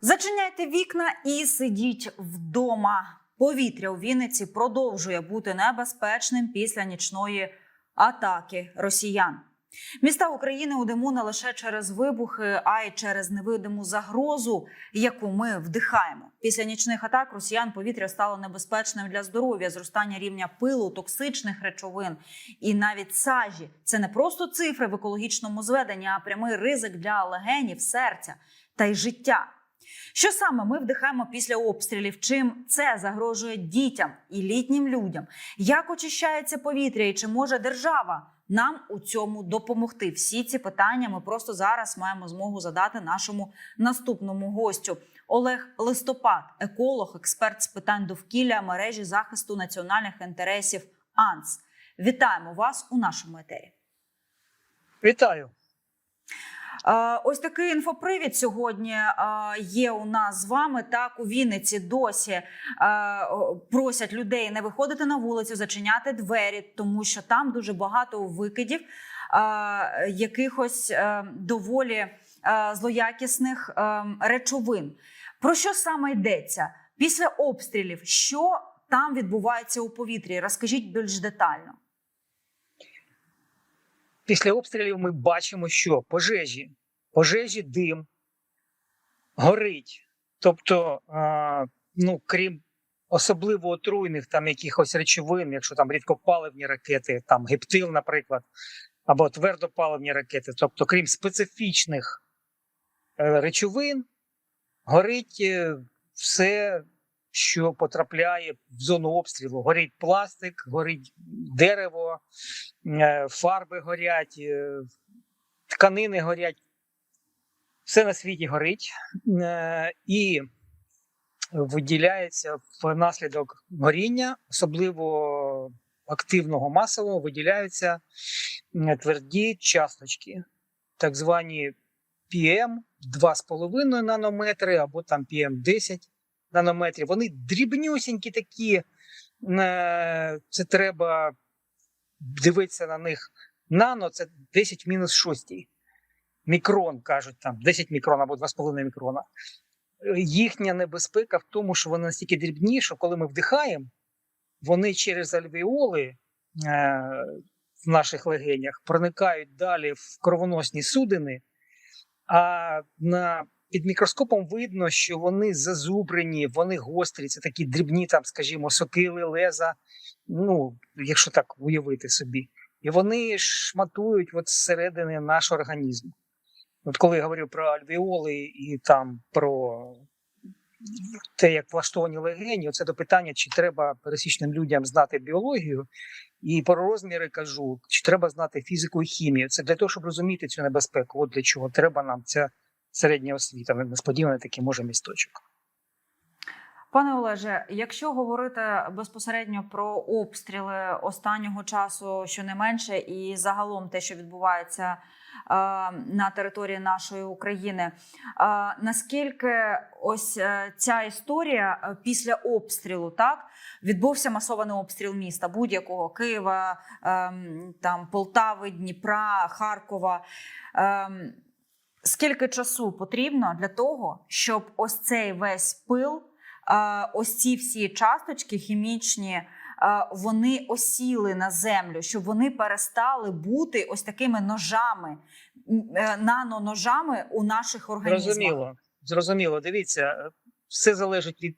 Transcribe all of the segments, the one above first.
Зачиняйте вікна і сидіть вдома. Повітря у Вінниці продовжує бути небезпечним після нічної атаки росіян. Міста України у диму не лише через вибухи, а й через невидиму загрозу, яку ми вдихаємо. Після нічних атак росіян повітря стало небезпечним для здоров'я, зростання рівня пилу, токсичних речовин і навіть сажі. Це не просто цифри в екологічному зведенні, а прямий ризик для легенів, серця та й життя. Що саме ми вдихаємо після обстрілів? Чим це загрожує дітям і літнім людям? Як очищається повітря і чи може держава нам у цьому допомогти? Всі ці питання ми просто зараз маємо змогу задати нашому наступному гостю. Олег Листопад, еколог, експерт з питань довкілля мережі захисту національних інтересів АНС. Вітаємо вас у нашому етері. Вітаю. Е, Ось такий інфопривід сьогодні е, є у нас з вами. Так у Вінниці досі е, просять людей не виходити на вулицю, зачиняти двері, тому що там дуже багато викидів якихось доволі злоякісних речовин. Про що саме йдеться після обстрілів? Що там відбувається у повітрі? Розкажіть більш детально. Після обстрілів ми бачимо, що пожежі, пожежі, дим горить. Тобто, а, ну, крім особливо отруйних там якихось речовин, якщо там рідкопаливні ракети, там гептил, наприклад, або твердопаливні ракети, тобто, крім специфічних е, речовин, горить е, все, що потрапляє в зону обстрілу. Горить пластик, горить дерево, е, фарби горять, е, тканини горять. Все на світі горить Е, і виділяється внаслідок горіння, особливо активного масового, виділяються тверді часточки, так звані PM 2,5 нанометри або там PM 10 нанометрів. Вони дрібнюсінькі такі. е, Це треба дивитися на них. Нано це 10 мінус 6. Мікрон кажуть там 10 мікрон або 2,5 мікрона. Їхня небезпека в тому, що вони настільки дрібні, що коли ми вдихаємо, вони через альвеоли е, в наших легенях проникають далі в кровоносні судини, а на під мікроскопом видно, що вони зазубрені, вони гострі, це такі дрібні, там, скажімо, сокили, леза, ну, якщо так уявити собі. І вони шматують от зсередини наш організм. От коли я говорив про альвеоли і там про те, як влаштовані легені, це до питання, чи треба пересічним людям знати біологію, і про розміри кажу, чи треба знати фізику і хімію. Це для того, щоб розуміти цю небезпеку. От для чого треба нам ця середня освіта. Несподіваний такий може місточок. Пане Олеже, якщо говорити безпосередньо про обстріли останнього часу, щонайменше, і загалом те, що відбувається е, на території нашої України, е, наскільки ось е, ця історія е, після обстрілу, так відбувся масований обстріл міста будь-якого Києва, е, там Полтави, Дніпра, Харкова. Е, Скільки часу потрібно для того, щоб ось цей весь пил, е, ось ці всі часточки хімічні, е, вони осіли на землю, щоб вони перестали бути ось такими ножами, е, наноножами у наших організмах? Зрозуміло, зрозуміло. Дивіться, все залежить від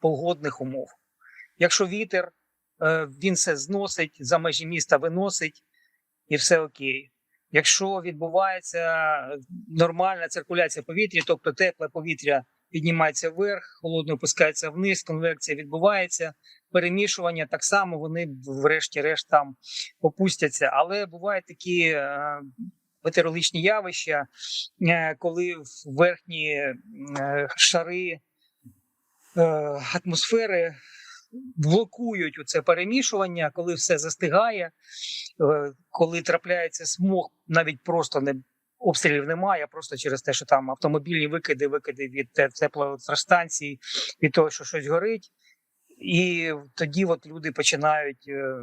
погодних умов. Якщо вітер, він все зносить, за межі міста виносить, і все окей. Якщо відбувається нормальна циркуляція повітря, тобто тепле повітря піднімається вверх, холодне опускається вниз, конвекція відбувається, перемішування так само вони врешті-решт там опустяться. Але бувають такі е, метеорологічні явища, е, коли верхні е, шари е, атмосфери блокують це перемішування, коли все застигає, е, коли трапляється смог, навіть просто не обстрілів немає, просто через те, що там автомобільні викиди, викиди від те- теплоелектростанцій, від того, що щось горить. І тоді от люди починають е,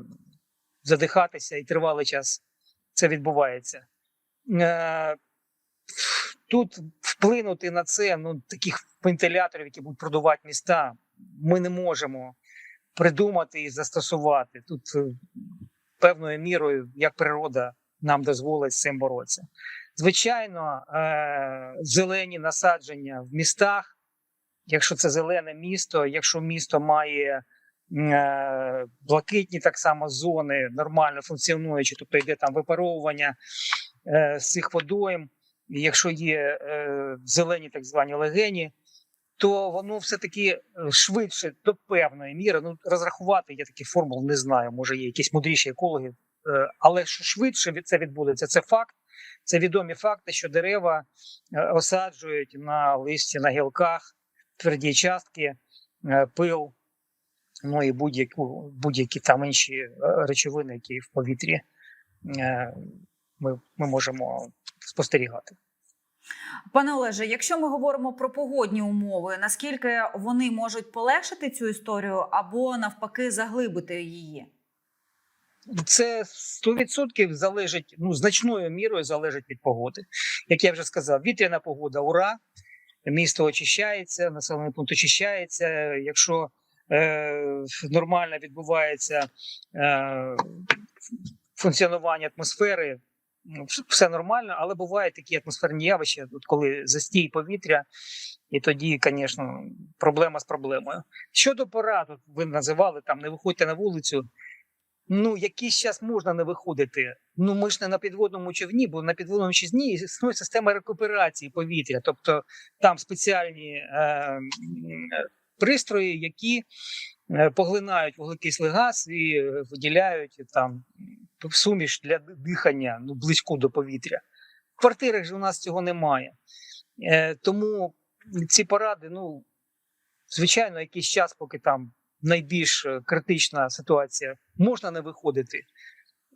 задихатися, і тривалий час це відбувається. Е, тут вплинути на це, ну таких вентиляторів, які будуть продувати міста, ми не можемо придумати і застосувати. Тут е, певною мірою, як природа нам дозволить з цим боротися. Звичайно, е- зелені насадження в містах, якщо це зелене місто, якщо місто має е- блакитні так само зони, нормально функціонуючі, тобто йде там випаровування з цих водойм, якщо є зелені так звані легені, то воно все-таки е, швидше до певної міри. Ну розрахувати я таких формул не знаю. Може, є якісь мудріші екологи, е, але що швидше це відбудеться, це факт. Це відомі факти, що дерева е, осаджують на листі, на гілках, тверді частки, пил, ну і будь-які будь-які там інші речовини, які в повітрі ми, ми можемо спостерігати. Пане Олеже, якщо ми говоримо про погодні умови, наскільки вони можуть полегшити цю історію або навпаки заглибити її? Це 100% залежить, ну значною мірою залежить від погоди. Як я вже сказав, вітряна погода, ура! Місто очищається, населений пункт очищається. Якщо е, нормально відбувається е, функціонування атмосфери, все нормально, але бувають такі атмосферні явища, от коли застій повітря, і тоді, звісно, проблема з проблемою. Щодо порад, ви називали там не виходьте на вулицю. Ну, якийсь час можна не виходити. Ну, ми ж не на підводному човні, бо на підводному човні існує система рекуперації повітря. Тобто там спеціальні е, пристрої, які е, поглинають вуглекислий газ і виділяють там суміш для дихання ну, близько до повітря. В квартирах же у нас цього немає. Е, тому ці поради, ну, звичайно, якийсь час, поки там найбільш е, критична ситуація, можна не виходити.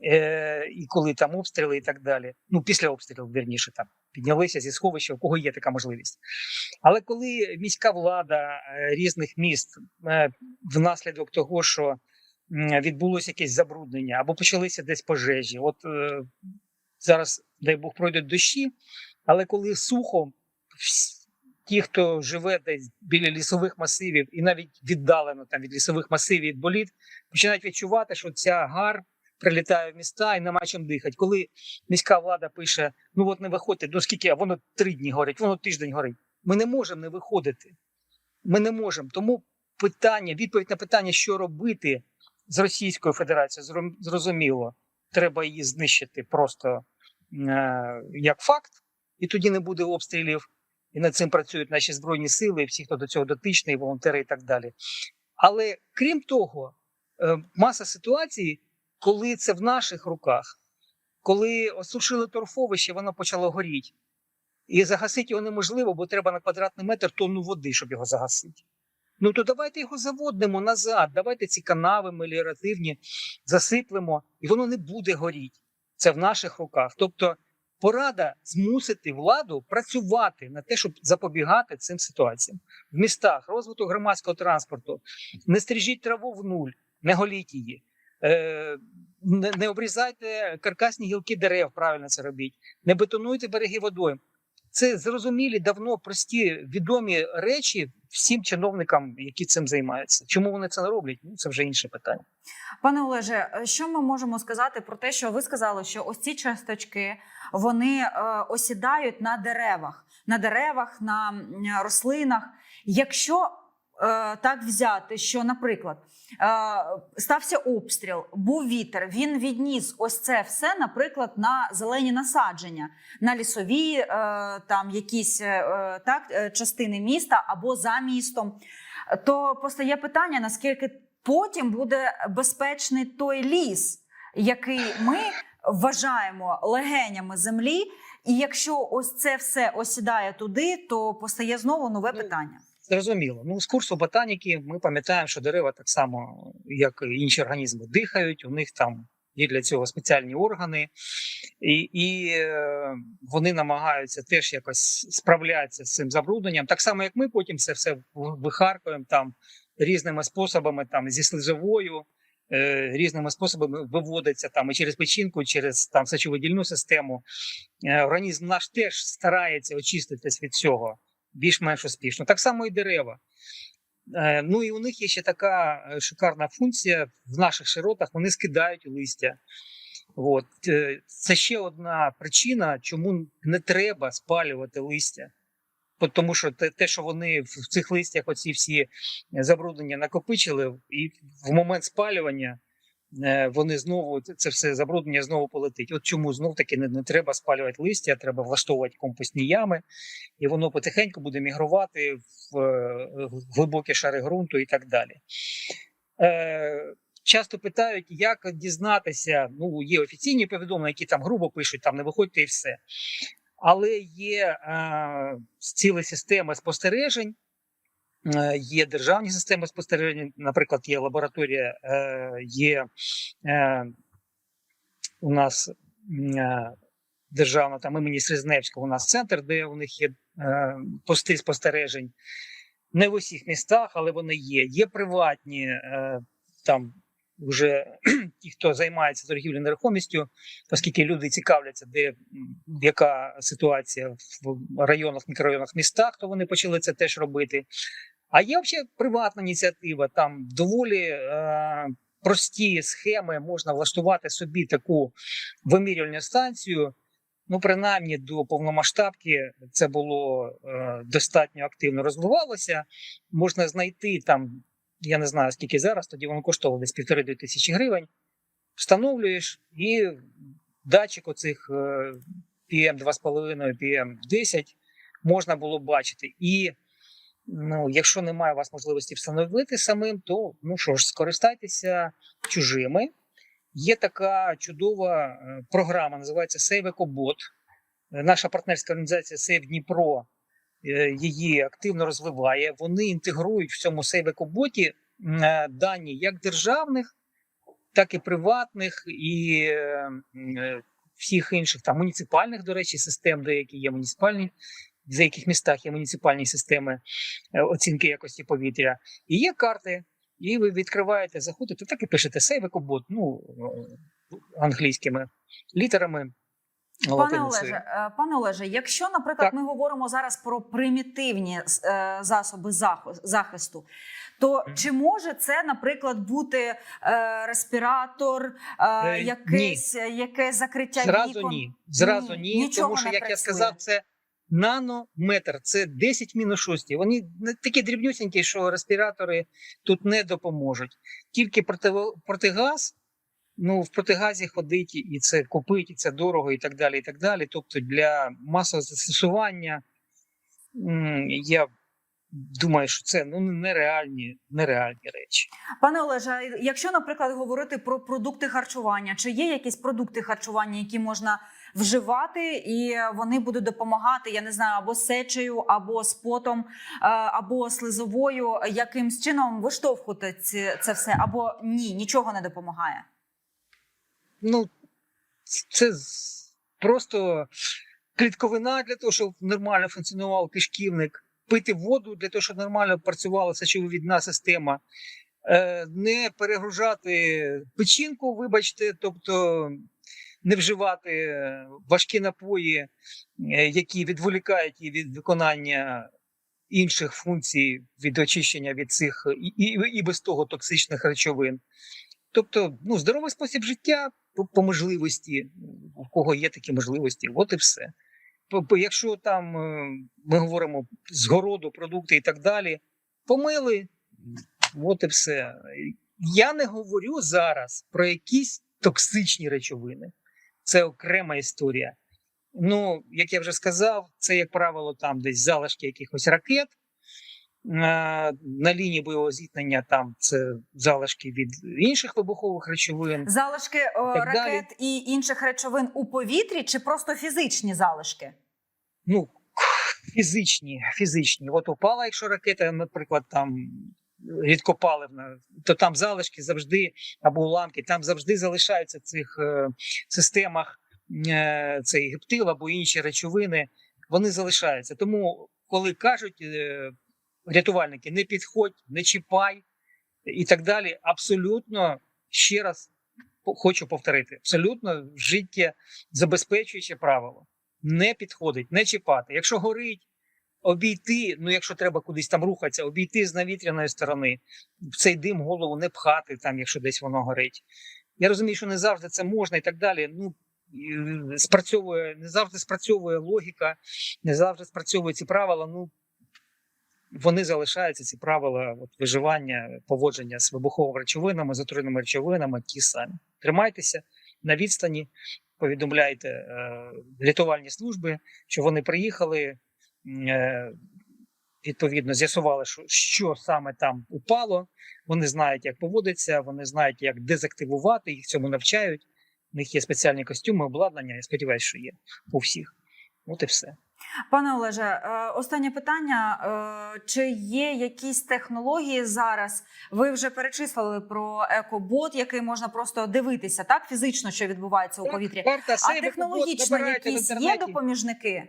Е, і коли там обстріли і так далі. Ну, після обстрілів, вірніше, там піднялися зі сховища, у кого є така можливість. Але коли міська влада е, різних міст е, внаслідок того, що відбулося якесь забруднення або почалися десь пожежі, от е, зараз, дай Бог, пройдуть дощі, але коли сухо, ті, хто живе десь біля лісових масивів і навіть віддалено там від лісових масивів від боліт, починають відчувати, що ця гар прилітає в міста і нема чим дихати. Коли міська влада пише: ну от не виходьте, ну скільки, а воно три дні горить, воно тиждень горить. Ми не можемо не виходити. Ми не можемо. Тому питання, відповідь на питання, що робити з Російською Федерацією, зрозуміло, треба її знищити просто е, як факт, і тоді не буде обстрілів. І над цим працюють наші збройні сили, і всі, хто до цього дотичний, волонтери і так далі. Але крім того, е, маса ситуацій, коли це в наших руках, коли осушили торфовище, воно почало горіти. І загасити його неможливо, бо треба на квадратний метр тонну води, щоб його загасити. Ну то давайте його заводимо назад. Давайте ці канави меліоративні засиплемо, і воно не буде горіти. Це в наших руках. Тобто порада змусити владу працювати на те, щоб запобігати цим ситуаціям в містах, розвиток громадського транспорту. Не стрижіть траву в нуль, не голіть її. Е, не обрізайте каркасні гілки дерев, правильно це робіть, не бетонуйте береги водою. Це зрозумілі давно прості відомі речі всім чиновникам, які цим займаються. Чому вони це не роблять? Ну це вже інше питання. Пане Олеже, що ми можемо сказати про те, що ви сказали, що ось ці часточки вони е, осідають на деревах, на деревах, на рослинах. Якщо так взяти, що, наприклад, е, стався обстріл, був вітер, він відніс ось це все, наприклад, на зелені насадження, на лісові е, там якісь е, так, е, частини міста або за містом. То постає питання, наскільки потім буде безпечний той ліс, який ми вважаємо легенями землі. І якщо ось це все осідає туди, то постає знову нове Ну, питання. Зрозуміло. Ну з курсу ботаніки ми пам'ятаємо, що дерева так само, як і інші організми, дихають. У них там є для цього спеціальні органи, і, і е, вони намагаються теж якось справлятися з цим забрудненням. Так само, як ми потім це все вихаркуємо там різними способами, там зі слизовою. е, різними способами виводиться там і через печінку, і через там сечовидільну систему. Е, організм наш теж старається очиститись від цього більш-менш успішно. Так само і дерева. Е, ну і у них є ще така е, шикарна функція в наших широтах. Вони скидають листя. От. Е, Це ще одна причина, чому не треба спалювати листя. Тому що те, що вони в цих листях, оці всі забруднення накопичили, і в момент спалювання вони знову це все забруднення знову полетить. От чому знов таки не, не треба спалювати листя, треба влаштовувати компостні ями, і воно потихеньку буде мігрувати в е, глибокі шари ґрунту і так далі. Е, часто питають, як дізнатися. Ну, є офіційні повідомлення, які там грубо пишуть, там не виходьте і все. Але є е, цілі системи спостережень, е, є державні системи спостережень, наприклад, є лабораторія, е, є е, у нас е, державна там імені Срезневського, у нас центр, де у них є е, пости спостережень. Не в усіх містах, але вони є. Є приватні е, там вже ті, хто займається торгівлею нерухомістю, оскільки люди цікавляться, де яка ситуація в районах, мікрорайонах, містах, то вони почали це теж робити. А є взагалі приватна ініціатива, там доволі е, прості схеми, можна влаштувати собі таку вимірювальну станцію. Ну, принаймні до повномасштабки це було е, достатньо активно розвивалося. Можна знайти там, я не знаю скільки зараз, тоді воно коштувало десь півтори-дві тисячі гривень. Встановлюєш і датчик оцих е, PM 2,5, PM 10 можна було бачити. І ну, якщо немає у вас можливості встановити самим, то ну що ж, скористайтеся чужими. Є така чудова е, програма, називається Save EcoBot. Е, Наша партнерська організація Save Дніпро е, її активно розвиває. Вони інтегрують в цьому Save EcoBot дані як державних, так і приватних, і всіх інших там муніципальних, до речі, систем, деякі є муніципальні. В деяких містах є муніципальні системи е, оцінки якості повітря. І є карти, і ви відкриваєте, заходите, так і пишете Save EcoBot, ну е, англійськими літерами. Пане. Олеже, е, пане Олеже, якщо, наприклад, Так. ми говоримо зараз про примітивні е, засоби захисту, то чи може це, наприклад, бути е, респіратор, е, якесь, якесь закриття Зразу вікон? ні. Зразу Ні, ні, тому що, як я сказав, це нанометр, це 10 мінус 6. Вони такі дрібнюсінькі, що респіратори тут не допоможуть. Тільки протигаз, ну в протигазі ходить і це купить, і це дорого, і так далі. і так далі. Тобто для масового застосування я думаю, що це ну нереальні, нереальні речі. Пане Олеже, якщо, наприклад, говорити про продукти харчування, чи є якісь продукти харчування, які можна вживати, і вони будуть допомагати, я не знаю, або сечею, або з потом, е, або слизовою, якимсь чином виштовхувати це все, або ні, нічого не допомагає. ну, це просто клітковина для того, щоб нормально функціонував кишківник, пити воду для того, щоб нормально працювала сечовивідна система, е, не перегружати печінку, вибачте, тобто не вживати важкі напої, е, які відволікають її від виконання інших функцій від очищення від цих і, і, і без того токсичних речовин. Тобто, ну, здоровий спосіб життя по, по можливості, у кого є такі можливості, от і все. Якщо там е, ми говоримо з городу, продукти і так далі, помили, от і все. Я не говорю зараз про якісь токсичні речовини. Це окрема історія. Ну, як я вже сказав, це, як правило, там десь залишки якихось ракет. Е, На лінії бойового зіткнення там це залишки від інших вибухових речовин. Залишки е, так далі. ракет і інших речовин у повітрі, чи просто фізичні залишки? Ну, фізичні, фізичні. От упала, якщо ракета, наприклад, там рідкопаливна, то там залишки завжди або уламки, там завжди залишаються в цих е, системах е, цей гептил або інші речовини, вони залишаються. Тому, коли кажуть е, рятувальники, не підходь, не чіпай і так далі, абсолютно ще раз хочу повторити: абсолютно життя забезпечуюче правило. Не підходить, не чіпати. Якщо горить, обійти, ну якщо треба кудись там рухатися, обійти з навітряної сторони, в цей дим голову не пхати, там, якщо десь воно горить. Я розумію, що не завжди це можна і так далі. Ну, спрацьовує, не завжди спрацьовує логіка, не завжди спрацьовують ці правила. Ну, вони залишаються, ці правила от, виживання, поводження з вибуховими речовинами, з отруйними речовинами, ті самі. Тримайтеся на відстані, повідомляйте е, рятувальні служби, що вони приїхали, е, відповідно, з'ясували, що, що саме там упало. Вони знають, як поводиться, вони знають, як дезактивувати, їх цьому навчають. У них є спеціальні костюми, обладнання. Я сподіваюся, що є у всіх. От і все. Пане Олеже, е, останнє питання: Е, чи є якісь технології зараз? Ви вже перечислили про екобот, який можна просто дивитися, так фізично, що відбувається у Так, повітрі. Карта А технологічно якісь є допоміжники?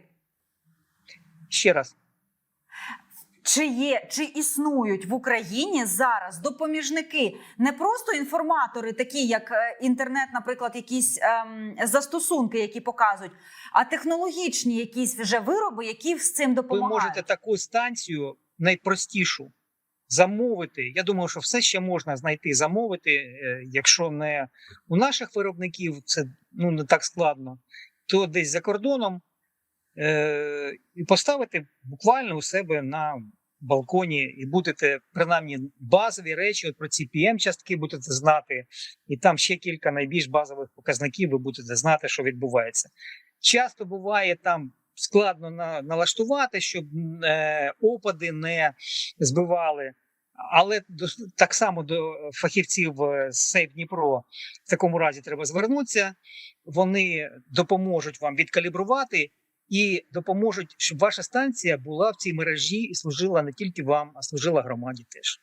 Ще раз. Чи є чи існують в Україні зараз допоміжники, не просто інформатори, такі як е, інтернет, наприклад, якісь ем, застосунки, які показують, а технологічні якісь вже вироби, які з цим Ви можете таку станцію найпростішу замовити. Я думаю, що все ще можна знайти, замовити. е, Якщо не у наших виробників, це ну не так складно, то десь за кордоном е- і поставити буквально у себе на балконі, і будете принаймні базові речі от про ці pm частки будете знати, і там ще кілька найбільш базових показників. Ви будете знати, що відбувається. Часто буває там складно на, налаштувати, щоб е, опади не збивали. Але до, так само до фахівців Сейф Дніпро в такому разі треба звернутися. Вони допоможуть вам відкалібрувати і допоможуть, щоб ваша станція була в цій мережі і служила не тільки вам, а служила громаді теж.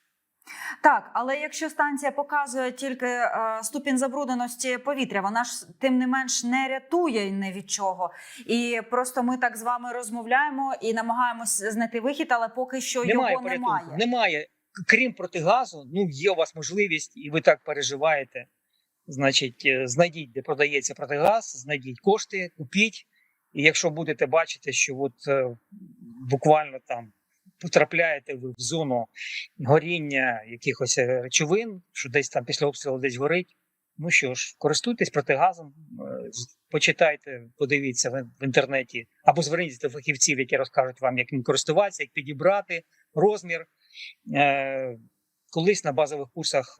Так, але якщо станція показує тільки е, ступінь забрудненості повітря, вона ж тим не менш не рятує ні від чого. І просто ми так з вами розмовляємо і намагаємось знайти вихід, але поки що Немає його порятунку. немає. Немає. Крім протигазу, ну є у вас можливість, і ви так переживаєте. Значить, е, знайдіть, де продається протигаз, знайдіть кошти, купіть. І якщо будете бачити, що от е, буквально там потрапляєте ви в зону горіння якихось е, речовин, що десь там після обстрілу десь горить. Ну що ж, користуйтесь протигазом, е, почитайте, подивіться в інтернеті, або зверніться до фахівців, які розкажуть вам, як ним користуватися, як підібрати розмір. Колись на базових курсах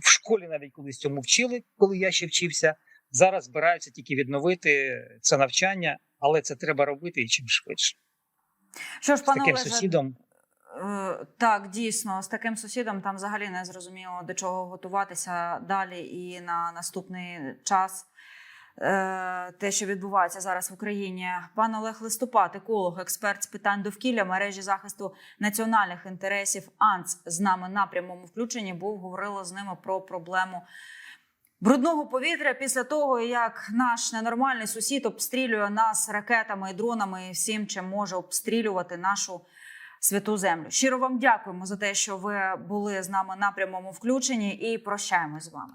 в школі навіть колись цьому вчили, коли я ще вчився. Зараз збираються тільки відновити це навчання, але це треба робити і чим швидше. Що ж, З пане таким Олеже, сусідом Е, Так, дійсно, з таким сусідом там взагалі не зрозуміло до чого готуватися далі і на наступний час. Е, Те, що відбувається зараз в Україні, пан Олег Листопад, еколог, експерт з питань довкілля мережі захисту національних інтересів АНЦ з нами на прямому включенні був говорили з ними про проблему брудного повітря після того, як наш ненормальний сусід обстрілює нас ракетами і дронами і всім, чим може обстрілювати нашу святу землю. Щиро вам дякуємо за те, що ви були з нами на прямому включенні, і прощаємось з вами.